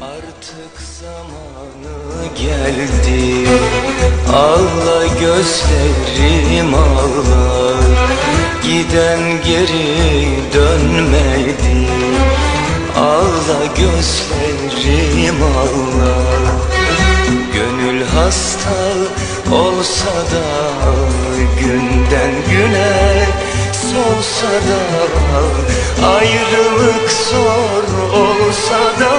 Artık zamanı geldi. Ağla gözlerim ağlar Giden geri dönmedi. Ağla gözlerim ağlar Gönül hasta olsa da Günden güne solsa da Ayrılık zor olsa da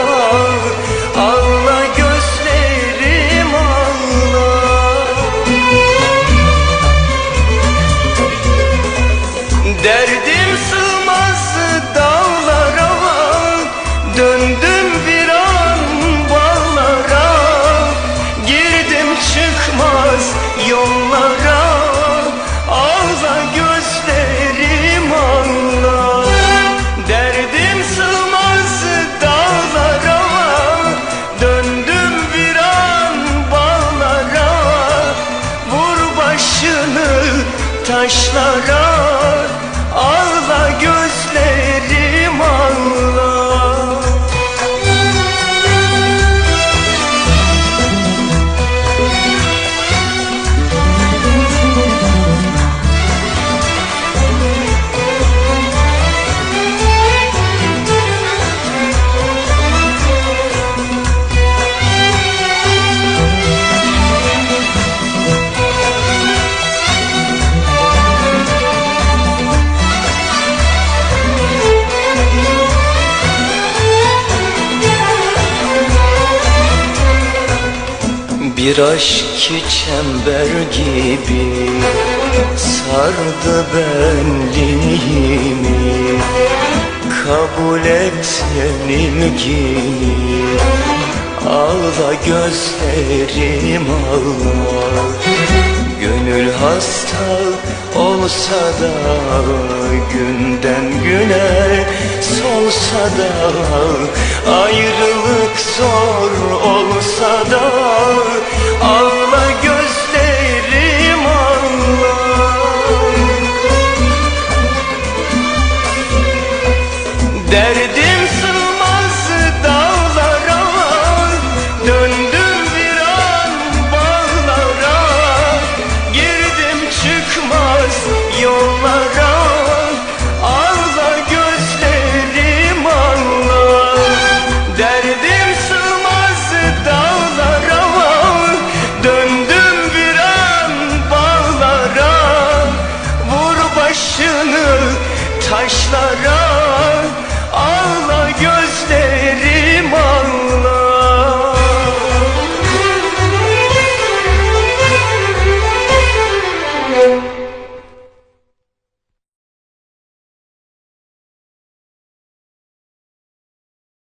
taşlara Ağla gözlerim Bir aşk çember gibi sardı benliğimi. Kabul et yenilgimi Ağla gözlerim ağla Gönül hasta olsa da Günden güne solsa da Ayrılık zor olsa da 的人